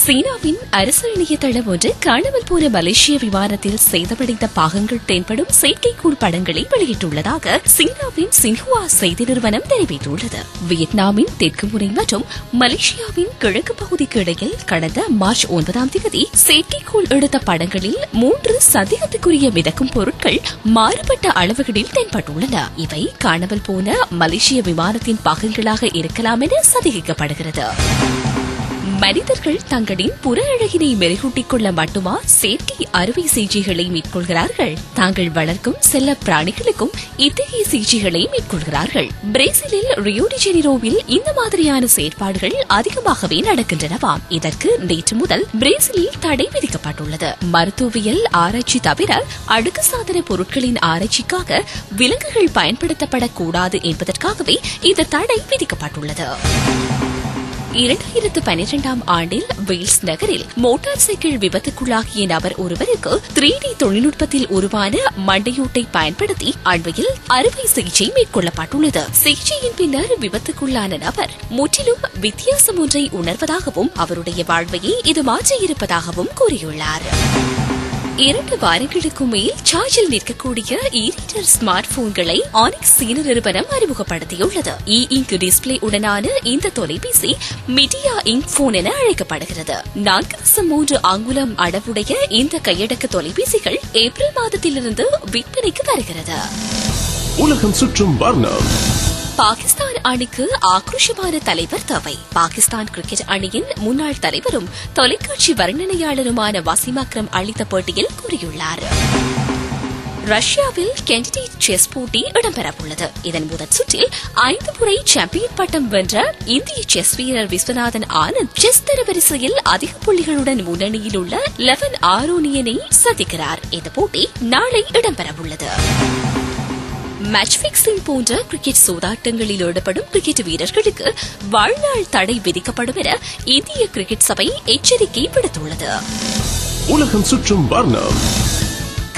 சீனாவின் அரசு இணையதளம் ஒன்று காணாமல் போன மலேசிய விமானத்தில் சேதமடைந்த பாகங்கள் தென்படும் செயற்கைக்கோள் படங்களை வெளியிட்டுள்ளதாக சீனாவின் சின்ஹுவா செய்தி நிறுவனம் தெரிவித்துள்ளது. வியட்நாமின் தெற்கு முனை மற்றும் மலேசியாவின் கிழக்கு பகுதிக்கு இடையில் கடந்த மார்ச் ஒன்பதாம் தேதி செயற்கைக்கோள் எடுத்த படங்களில் மூன்று சந்தேகத்துக்குரிய மிதக்கும் பொருட்கள் மாறுபட்ட அளவுகளில் தென்பட்டுள்ளன. இவை காணாமல் போன மலேசிய விமானத்தின் பாகங்களாக இருக்கலாம் என சந்தேகிக்கப்படுகிறது. மனிதர்கள் தங்களின் புற அழகினை மெருகூட்டிக் கொள்ள மட்டுமா செயற்கை அறுவை சிகிச்சைகளை மேற்கொள்கிறார்கள்? தாங்கள் வளர்க்கும் செல்ல பிராணிகளுக்கும் இத்தகைய சிகிச்சைகளை மேற்கொள்கிறார்கள். பிரேசிலில் ரியோடி ஜெனிரோவில் இந்த மாதிரியான செயற்பாடுகள் அதிகமாகவே நடக்கின்றனவாம் இதற்கு நேற்று முதல் பிரேசிலில் தடை விதிக்கப்பட்டுள்ளது. மருத்துவியல் ஆராய்ச்சி தவிர அடுக்கு சாதன பொருட்களின் ஆராய்ச்சிக்காக விலங்குகள் பயன்படுத்தப்படக்கூடாது என்பதற்காகவே இந்த தடை விதிக்கப்பட்டுள்ளது. இரண்டாயிரத்து பனிரெண்டாம் ஆண்டில் வெயில்ஸ் நகரில் மோட்டார் சைக்கிள் விபத்துக்குள்ளாகிய நபர் ஒருவருக்கு த்ரீ டி தொழில்நுட்பத்தில் உருவான மண்டையோட்டை பயன்படுத்தி அண்மையில் அறுவை சிகிச்சை மேற்கொள்ளப்பட்டுள்ளது. சிகிச்சையின் பின்னர் விபத்துக்குள்ளான நபர் முற்றிலும் வித்தியாசம் ஒன்றை உணர்வதாகவும் அவருடைய வாழ்வையே இது மாற்றியிருப்பதாகவும் கூறியுள்ளார். இரண்டு வாரங்களுக்கு மேல் சார்ஜில் நிற்கக்கூடிய ஈரீட்டர் ஸ்மார்ட் போன்களை ஆனிக்ஸ் சீன நிறுவனம் அறிமுகப்படுத்தியுள்ளது. இ இங்க் டிஸ்பிளே உடனான இந்த தொலைபேசி மிடியா இங்க் போன் என அழைக்கப்படுகிறது. நான்கு தசம் மூன்று அங்குலம் அளவுடைய இந்த கையடக்க தொலைபேசிகள் ஏப்ரல் மாதத்திலிருந்து விற்பனைக்கு வருகிறது. உலகம் சுற்றும் வர்ணம். பாகிஸ்தான் அணிக்கு ஆக்ரோஷமான தலைவர் தேவை. பாகிஸ்தான் கிரிக்கெட் அணியின் முன்னாள் தலைவரும் தொலைக்காட்சி வர்ணனையாளருமான வசீம் அக்ரம் அளித்த பேட்டியில் கூறியுள்ளார். ரஷ்யாவில் கேண்டிடேட் செஸ் போட்டி இடம்பெறவுள்ளது. இதன் முதல் சுற்றில் ஐந்து முறை சாம்பியன் பட்டம் வென்ற இந்திய செஸ் வீரர் விஸ்வநாதன் ஆனந்த் செஸ் தரவரிசையில் அதிக புள்ளிகளுடன் முன்னணியில் உள்ள லெவன் ஆரோனியனை சந்திக்கிறார். இந்த போட்டி நாளை இடம்பெறவுள்ளது. மேட்ச் பிக்சிங் போன்ற கிரிக்கெட் சூதாட்டங்களில் ஈடுபடும் கிரிக்கெட் வீரர்களுக்கு வாழ்நாள் தடை விதிக்கப்படும் என இந்திய கிரிக்கெட் சபை எச்சரிக்கை விடுத்துள்ளது. உலகம் சுற்றும் வர்ணம்.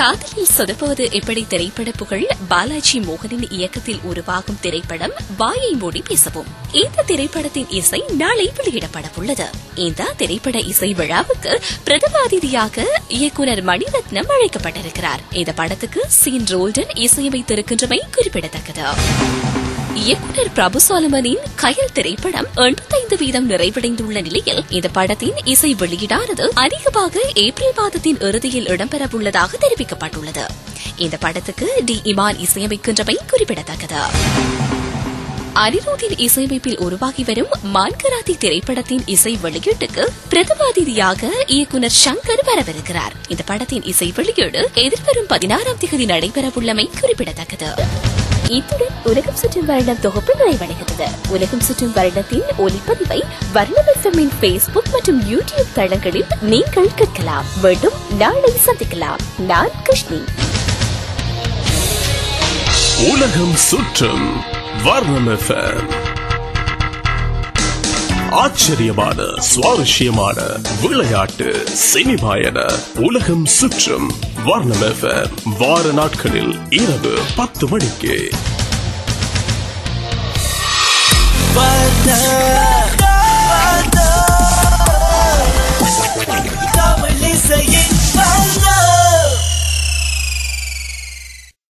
காதலில் சொதப்புவது எப்படி திரைப்பட புகழ் பாலாஜி மோகனின் இயக்கத்தில் உருவாகும் திரைப்படம் வாயை மூடி பேசவும். இந்த திரைப்படத்தின் இசை நாளை வெளியிடப்பட உள்ளது இந்த திரைப்பட இசை விழாவுக்கு பிரதம அதிதியாக இயக்குனர் மணிரத்னம் அழைக்கப்பட்டிருக்கிறார். இந்த படத்துக்கு சீன் ரோல்டன் இசையமைத்திருக்கின்றமை குறிப்பிடத்தக்கது. இயக்குனர் பிரபு சோலமனின் கயல் திரைப்படம் எண்பத்தைந்து வீதம் நிறைவடைந்துள்ள நிலையில் இந்த படத்தின் இசை வெளியீடானது அதிகமாக ஏப்ரல் மாதத்தின் இறுதியில் இடம்பெறவுள்ளதாக தெரிவிக்கப்பட்டுள்ளது. இந்த படத்துக்கு டி இமான் இசையமைக்கின்றமை குறிப்பிடத்தக்கது. அனிருத்தின் இசையமைப்பில் உருவாகி வரும் மான்கராத்தி திரைப்படத்தின் இசை வெளியீட்டுக்கு பிரதம அதிதியாக இயக்குனர் சங்கர் வரவிருக்கிறார். இந்த படத்தின் இசை வெளியீடு எதிர்வரும் பதினாறாம் தேதி நடைபெறவுள்ளமை குறிப்பிடத்தக்கது. இத்துடன் உலகம் சுற்றும் வருடம் தொகுப்பு நிறைவடைகிறது. உலகம் சுற்றும் வருடத்தின் ஒலிப்பதிவை வர்ணவசமின் பேஸ்புக் மற்றும் யூடியூப் தளங்களில் நீங்கள் கேட்கலாம். மீண்டும் நாளை சந்திக்கலாம். நான் கிருஷ்ணி. உலகம் சுற்றும் வர்ணம் எஃப்எம் ஆச்சரியமான சுவாரஸ்யமான விளையாட்டு சினிமாயன உலகம் சுற்றும் வர்ணம் வார நாட்களில் இரவு பத்து மணிக்கு.